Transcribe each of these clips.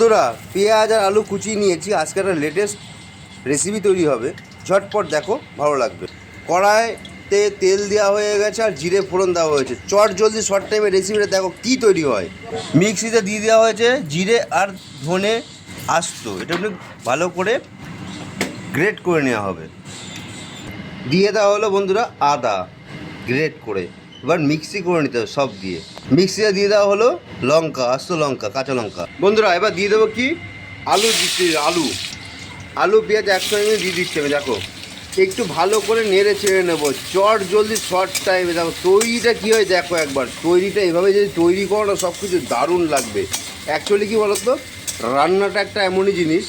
বন্ধুরা, পেঁয়াজ আর আলু কুচিয়ে নিয়েছি। আজকে একটা লেটেস্ট রেসিপি তৈরি হবে। ঝটপট দেখো, ভালো লাগবে। কড়াইতে তেল দেওয়া হয়ে গেছে আর জিরে ফোড়ন দেওয়া হয়েছে। চট জলদি শর্ট টাইমে রেসিপিটা দেখো কী তৈরি হয়। মিক্সিতে দিয়ে দেওয়া হয়েছে জিরে আর ধনে আস্ত। এটা একটু ভালো করে গ্রেট করে নেওয়া হবে। দিয়ে দেওয়া হলো বন্ধুরা আদা গ্রেট করে। এবার মিক্সি করে নিতে হবে সব দিয়ে। মিক্সিতে দিয়ে দেওয়া হলো লঙ্কা, আস্ত লঙ্কা, কাঁচা লঙ্কা। বন্ধুরা, এবার দিয়ে দেবো কি? আলু দিচ্ছি, আলু। আলু, পেঁয়াজ একসঙ্গে দিয়ে দিচ্ছি আমি, দেখো। একটু ভালো করে নেড়ে ছেড়ে নেব। চট জলদি শর্ট টাইমে দেখো, তৈরিটা কী হয় দেখো একবার। তৈরিটা এভাবে যদি তৈরি করো না সব কিছু দারুণ লাগবে। অ্যাকচুয়ালি কী বলো তো রান্নাটা একটা এমনই জিনিস।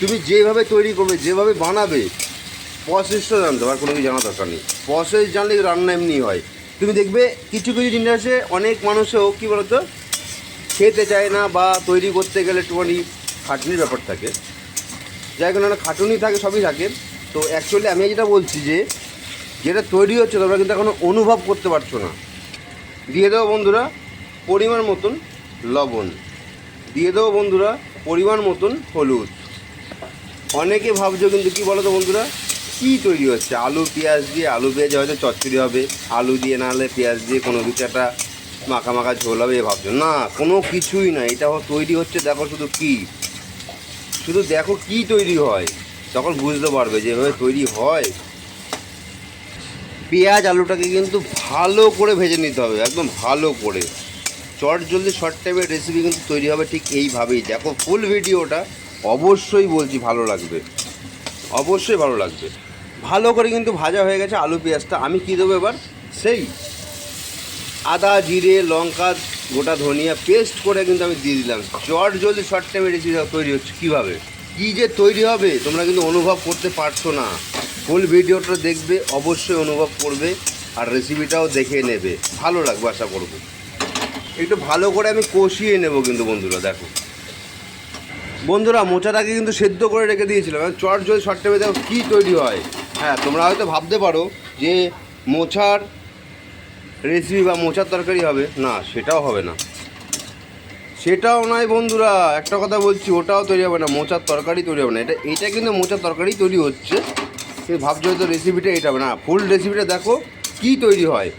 তুমি যেভাবে তৈরি করবে, যেভাবে বানাবে প্রসেসটা জানতে আর কোনো কিছু জানা দরকার নেই। প্রসেস জানলে রান্না এমনি হয়। তুমি দেখবে কিছু কিছু জিনিস অনেক মানুষও কী বলতো, খেতে চায় না বা তৈরি করতে গেলে একটুখানি খাটনির ব্যাপার থাকে। যাই কোনো, খাটুনি থাকে, সবই থাকে। তো অ্যাকচুয়ালি আমি যেটা বলছি যে, যেটা তৈরি হচ্ছে তোমরা কিন্তু এখনও অনুভব করতে পারছ না। দিয়ে দেবো বন্ধুরা পরিমাণ মতন লবণ। দিয়ে দেবো বন্ধুরা পরিমাণ মতন হলুদ। অনেকে ভাবছ কিন্তু কী বলো তো বন্ধুরা কী তৈরি হচ্ছে? আলু, পেঁয়াজ দিয়ে, আলু পেঁয়াজ হয়তো চচ্চড়ি হবে। আলু দিয়ে না হলে পেঁয়াজ দিয়ে কোনো কিছু একটা মাখা মাখা ঝোল হবে, এ ভাবছ? না, কোনো কিছুই না। এটা তৈরি হচ্ছে, দেখো শুধু কি। শুধু দেখো কি তৈরি হয়। তখন বুঝতে পারবে যে এভাবে তৈরি হয়। পেঁয়াজ, আলুটাকে কিন্তু ভালো করে ভেজে নিতে হবে, একদম ভালো করে। চট জলদি শর্ট টাইমের রেসিপি কিন্তু তৈরি হবে ঠিক এইভাবেই। দেখো ফুল ভিডিওটা অবশ্যই বলছি ভালো লাগবে। অবশ্যই ভালো লাগবে। ভালো করে কিন্তু ভাজা হয়ে গেছে আলু পেঁয়াজটা। আমি কী দেবো এবার? সেই আদা, জিরে, লঙ্কা, গোটা ধনিয়া পেস্ট করে কিন্তু আমি দিয়ে দিলাম। চট জলদি শর্ট টাইমে রেসিপি তৈরি হচ্ছে, কীভাবে? কী যে তৈরি হবে, তোমরা কিন্তু অনুভব করতে পারছ না। ফুল ভিডিওটা দেখবে, অবশ্যই অনুভব করবে আর রেসিপিটাও দেখে নেবে। ভালো লাগবে, আশা করব। একটু ভালো করে আমি কষিয়ে নেব কিন্তু বন্ধুরা, দেখো। বন্ধুরা, মোচাটাকে কিন্তু সেদ্ধ করে রেখে দিয়েছিলাম। চট যদি শর্ট টাইমে দেখো কী তৈরি হয়। হ্যাঁ তোমরা হয়তো ভাবতে পারো যে মোচার রেসিপি বা মোচার তরকারি হবে। না, সেটাও হবে না। সেটাও নয় বন্ধুরা, একটা কথা বলছি, ওটাও তৈরি হবে না, মোচার তরকারি তৈরি হবে না। এটা এটা কিন্তু মোচার তরকারি তৈরি হচ্ছে। সে ভাবছ হয়তো রেসিপিটা এটা হবে না। ফুল রেসিপিটা দেখো কী তৈরি হয়।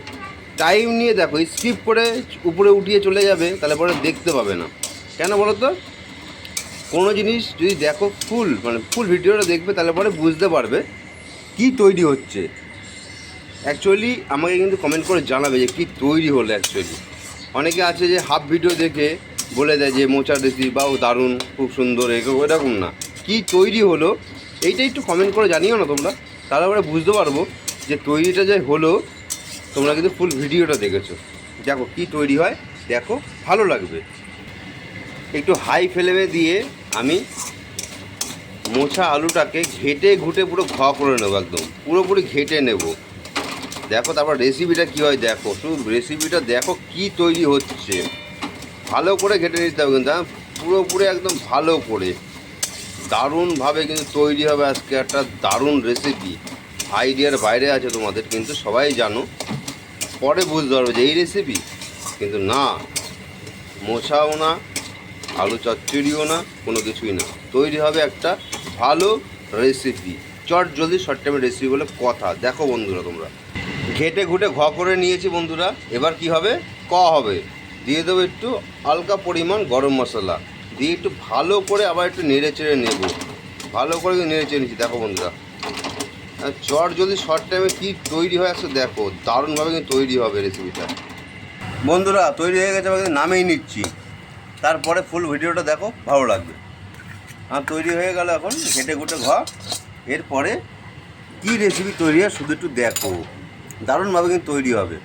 টাইম নিয়ে দেখো স্কিপ করে উপরে উঠিয়ে চলে যাবে, তাহলে পরে দেখতে পাবে না। কেন বলো তো? কোনো জিনিস যদি দেখো ফুল মানে ফুল ভিডিওটা দেখবে, তাহলে পরে বুঝতে পারবে। কি তৈরি হচ্ছে? অ্যাকচুয়ালি আমাকে কিন্তু কমেন্ট করে জানাবে যে কী তৈরি হলো অ্যাকচুয়ালি অনেকে আছে যে হাফ ভিডিও দেখে বলে দেয় যে মোচার রেসিপি বা দারুণ, খুব সুন্দর এরকম না। কি তৈরি হলো এইটা একটু কমেন্ট করে জানিও না তোমরা। তারপরে বুঝতে পারব যে তৈরিটা যে হলো, তোমরা কিন্তু ফুল ভিডিওটা দেখেছ। দেখো কি তৈরি হয়, দেখো, ভালো লাগবে। একটু হাই ফ্লেমে দিয়ে আমি মোছা আলুটাকে ঘেটে ঘুটে পুরো ঘ করে নেব একদম। পুরোপুরি ঘেটে নেব। দেখো তারপর রেসিপিটা কী হয় দেখো। শুধু রেসিপিটা দেখো কি তৈরি হচ্ছে। ভালো করে ঘেটে নিতে হবে কিন্তু হ্যাঁ? পুরোপুরি একদম ভালো করে। দারুণভাবে কিন্তু তৈরি হবে আজকে একটা দারুণ রেসিপি আইডিয়ার বাইরে আছে তোমাদের, কিন্তু সবাই জানো। পরে বুঝতে পারবে যে এই রেসিপি কিন্তু না। মোছাও না, আলু চচ্চড়িও না, কোনো কিছুই না। তৈরি হবে একটা ভালো রেসিপি চট জলদি শর্ট টাইমের রেসিপি বলে কথা। দেখো বন্ধুরা তোমরা। ঘেটে ঘুটে ঘ করে নিয়েছি বন্ধুরা। এবার কি হবে? ক হবে? দিয়ে দেবো একটু হালকা পরিমাণ গরম মশলা। দিয়ে একটু ভালো করে আবার একটু নেড়ে চেড়ে নেব। ভালো করে নেড়ে চেড়ে নিচ্ছি। দেখো বন্ধুরা। চট যদি শর্ট টাইমে কী তৈরি হয় একটু দেখো। দারুণভাবে কিন্তু তৈরি হবে রেসিপিটা বন্ধুরা, তৈরি হয়ে গেছে আমাকে নামেই নিচ্ছি। তারপরে ফুল ভিডিওটা দেখো, ভালো লাগবে। আর তৈরি হয়ে গেল এখন ঘেটে ঘুটে ঘর। এরপরে কী রেসিপি তৈরি হয় শুধু একটু দেখো। দারুণভাবে কিন্তু তৈরি হবে।